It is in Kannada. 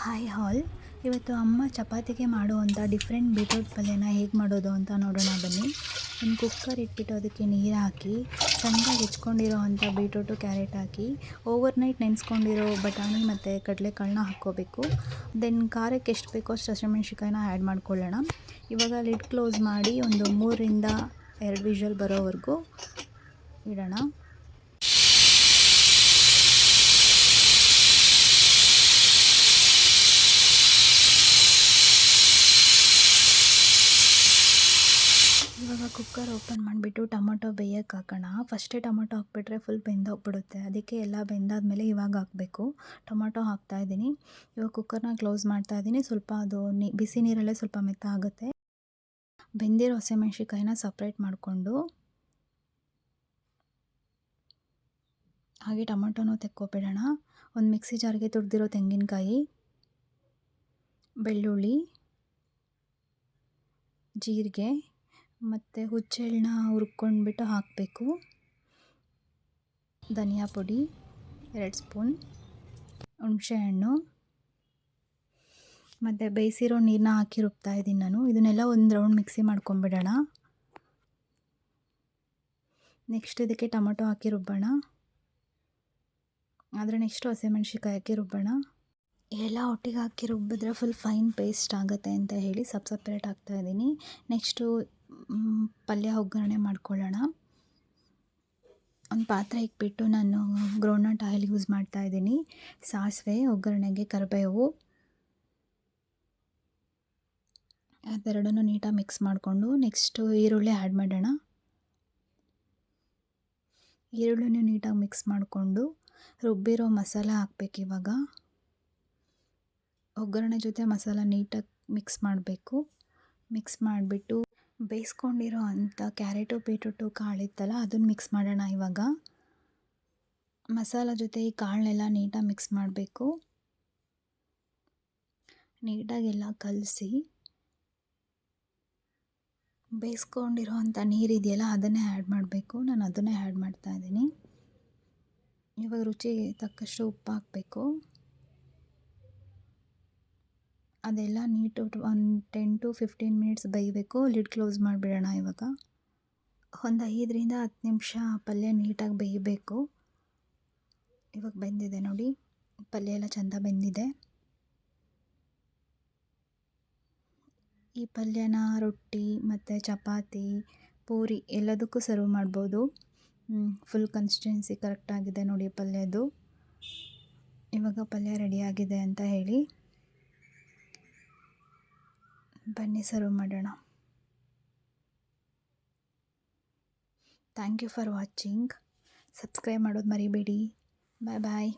ಹಾಯ್ ಹಾಲ್. ಇವತ್ತು ಅಮ್ಮ ಚಪಾತಿಗೆ ಮಾಡುವಂಥ ಡಿಫ್ರೆಂಟ್ ಬೀಟ್ರೂಟ್ ಪಲ್ಯನ ಹೇಗೆ ಮಾಡೋದು ಅಂತ ನೋಡೋಣ ಬನ್ನಿ. ಒಂದು ಕುಕ್ಕರ್ ಇಟ್ಬಿಟ್ಟು ಅದಕ್ಕೆ ನೀರು ಹಾಕಿ ಸಣ್ಣದಾಗಿ ಹೆಚ್ಕೊಂಡಿರೋ ಅಂಥ ಬೀಟ್ರೂಟು ಕ್ಯಾರೆಟ್ ಹಾಕಿ ಓವರ್ ನೈಟ್ ನೆನೆಸ್ಕೊಂಡಿರೋ ಬಟಾಣಿ ಮತ್ತು ಕಡಲೆಕಾಳನ್ನ ಹಾಕ್ಕೋಬೇಕು. ದೆನ್ ಖಾರಕ್ಕೆ ಎಷ್ಟು ಬೇಕೋ ಅಷ್ಟು ಹಸಿಮೆಣ್ಸಿಕಾಯಿನ ಆ್ಯಡ್ ಮಾಡ್ಕೊಳ್ಳೋಣ. ಇವಾಗ ಲಿಡ್ ಕ್ಲೋಸ್ ಮಾಡಿ ಒಂದು ಮೂರರಿಂದ ಎರಡು ವಿಷಲ್ ಬರೋವರೆಗೂ ಇಡೋಣ ಇವಾಗ ಕುಕ್ಕರ್ ಓಪನ್ ಮಾಡಿಬಿಟ್ಟು ಟೊಮೊಟೊ ಬೇಯಕ್ಕೆ ಹಾಕೋಣ. ಫಸ್ಟೇ ಟೊಮೊಟೊ ಹಾಕ್ಬಿಟ್ರೆ ಫುಲ್ ಬೆಂದೋಗ್ಬಿಡುತ್ತೆ. ಅದಕ್ಕೆ ಎಲ್ಲ ಬೆಂದಾದಮೇಲೆ ಇವಾಗ ಹಾಕಬೇಕು. ಟೊಮೊಟೊ ಹಾಕ್ತಾಯಿದ್ದೀನಿ ಇವಾಗ ಕುಕ್ಕರ್ನ ಕ್ಲೋಸ್ ಮಾಡ್ತಾಯಿದ್ದೀನಿ ಸ್ವಲ್ಪ ಅದು ನೀ, ಬಿಸಿ ನೀರಲ್ಲೇ ಸ್ವಲ್ಪ ಮೆತ್ತ ಆಗುತ್ತೆ ಬೆಂದಿರೋ ಹಸಿಮೆಣ್ಸಿಕಾಯಿನ ಸಪ್ರೇಟ್ ಮಾಡಿಕೊಂಡು ಹಾಗೆ ಟೊಮೊಟೊನೂ ತೆಕ್ಕೊಬಿಡೋಣ. ಒಂದು ಮಿಕ್ಸಿ ಜಾರ್ಗೆ ತುರಿದಿರೋ ತೆಂಗಿನಕಾಯಿ, ಬೆಳ್ಳುಳ್ಳಿ, ಜೀರಿಗೆ ಮತ್ತು ಹುಚ್ಚೆಳ್ಳನ್ನ ಹುರ್ಕೊಂಡ್ಬಿಟ್ಟು ಹಾಕಬೇಕು. ಧನಿಯಾ ಪುಡಿ, ಎರಡು ಸ್ಪೂನ್ ಹುಣಸೆಹಣ್ಣು ಮತ್ತು ಬೇಯಿಸಿರೋ ನೀರನ್ನ ಹಾಕಿ ರುಬ್ತಾ ಇದ್ದೀನಿ ನಾನು. ಇದನ್ನೆಲ್ಲ ಒಂದು ರೌಂಡ್ ಮಿಕ್ಸಿ ಮಾಡ್ಕೊಂಬಿಡೋಣ. ನೆಕ್ಸ್ಟ್ ಇದಕ್ಕೆ ಟೊಮೊಟೊ ಹಾಕಿ ರುಬ್ಬೋಣ. ಆದರೆ ನೆಕ್ಸ್ಟು ಹಸಿಮೆಣ್ಸಿಕಾಯಿ ಹಾಕಿ ರುಬ್ಬೋಣ. ಎಲ್ಲ ಒಟ್ಟಿಗೆ ಹಾಕಿ ರುಬ್ಬಿದ್ರೆ ಫುಲ್ ಫೈನ್ ಪೇಸ್ಟ್ ಆಗುತ್ತೆ ಅಂತ ಹೇಳಿ ಸಪ್ ಸಪ್ರೇಟ್ ಹಾಕ್ತಾಯಿದ್ದೀನಿ ನೆಕ್ಸ್ಟು ಪಲ್ಯ ಒಗ್ಗರಣೆ ಮಾಡ್ಕೊಳ್ಳೋಣ. ಒಂದು ಪಾತ್ರೆ ಇಕ್ಬಿಟ್ಟು ನಾನು ಗ್ರೌಂಡ್ನಟ್ ಆಯಿಲ್ ಯೂಸ್ ಮಾಡ್ತಾ ಇದ್ದೀನಿ. ಸಾಸಿವೆ, ಒಗ್ಗರಣೆಗೆ ಕರಿಬೇವು. ಅದೆರಡನ್ನೂ ನೀಟಾಗಿ ಮಿಕ್ಸ್ ಮಾಡಿಕೊಂಡು ನೆಕ್ಸ್ಟು ಈರುಳ್ಳಿ ಆ್ಯಡ್ ಮಾಡೋಣ. ಈರುಳ್ಳಿನೂ ನೀಟಾಗಿ ಮಿಕ್ಸ್ ಮಾಡಿಕೊಂಡು ರುಬ್ಬಿರೋ ಮಸಾಲ ಹಾಕ್ಬೇಕು ಇವಾಗ. ಒಗ್ಗರಣೆ ಜೊತೆ ಮಸಾಲ ನೀಟಾಗಿ ಮಿಕ್ಸ್ ಮಾಡಬೇಕು. ಮಿಕ್ಸ್ ಮಾಡಿಬಿಟ್ಟು ಬೇಯಿಸ್ಕೊಂಡಿರೋ ಅಂಥ ಕ್ಯಾರೆಟು, ಬೀಟ್ರೂಟು ಕಾಳಿತ್ತಲ್ಲ ಅದನ್ನ ಮಿಕ್ಸ್ ಮಾಡೋಣ ಇವಾಗ. ಮಸಾಲ ಜೊತೆ ಈ ಕಾಳನ್ನೆಲ್ಲ ನೀಟಾಗಿ ಮಿಕ್ಸ್ ಮಾಡಬೇಕು. ನೀಟಾಗೆಲ್ಲ ಕಲಸಿ. ಬೇಯಿಸ್ಕೊಂಡಿರೋ ಅಂಥ ನೀರಿದೆಯಲ್ಲ ಅದನ್ನೇ ಆ್ಯಡ್ ಮಾಡಬೇಕು. ನಾನು ಅದನ್ನೇ ಆ್ಯಡ್ ಮಾಡ್ತಾಯಿದ್ದೀನಿ ಇವಾಗ ರುಚಿಗೆ ತಕ್ಕಷ್ಟು ಉಪ್ಪು ಹಾಕಬೇಕು. ಅದೆಲ್ಲ ನೀಟು ಒಂದು ಟೆನ್ ಟು ಫಿಫ್ಟೀನ್ ಮಿನಿಟ್ಸ್ ಬೇಯಬೇಕು ಲಿಡ್ ಕ್ಲೋಸ್ ಮಾಡಿಬಿಡೋಣ ಇವಾಗ. ಒಂದು ಐದರಿಂದ ಹತ್ತು ನಿಮಿಷ ಪಲ್ಯ ನೀಟಾಗಿ ಬೇಯಬೇಕು. ಇವಾಗ ಬೆಂದಿದೆ ನೋಡಿ, ಪಲ್ಯ ಎಲ್ಲ ಚೆಂದ ಬೆಂದಿದೆ. ಈ ಪಲ್ಯನ ರೊಟ್ಟಿ ಮತ್ತು ಚಪಾತಿ, ಪೂರಿ ಎಲ್ಲದಕ್ಕೂ ಸರ್ವ್ ಮಾಡ್ಬೋದು. ಫುಲ್ ಕನ್ಸಿಸ್ಟೆನ್ಸಿ ಕರೆಕ್ಟಾಗಿದೆ ನೋಡಿ ಪಲ್ಯದು ಇವಾಗ ಪಲ್ಯ ರೆಡಿಯಾಗಿದೆ ಅಂತ ಹೇಳಿ. ಬನ್ನಿ ಸರ್ವ್ ಮಾಡೋಣ. Thank you for watching subscribe ಮಾಡೋದು ಮರಿಬೇಡಿ. ಬಾಯ್ ಬಾಯ್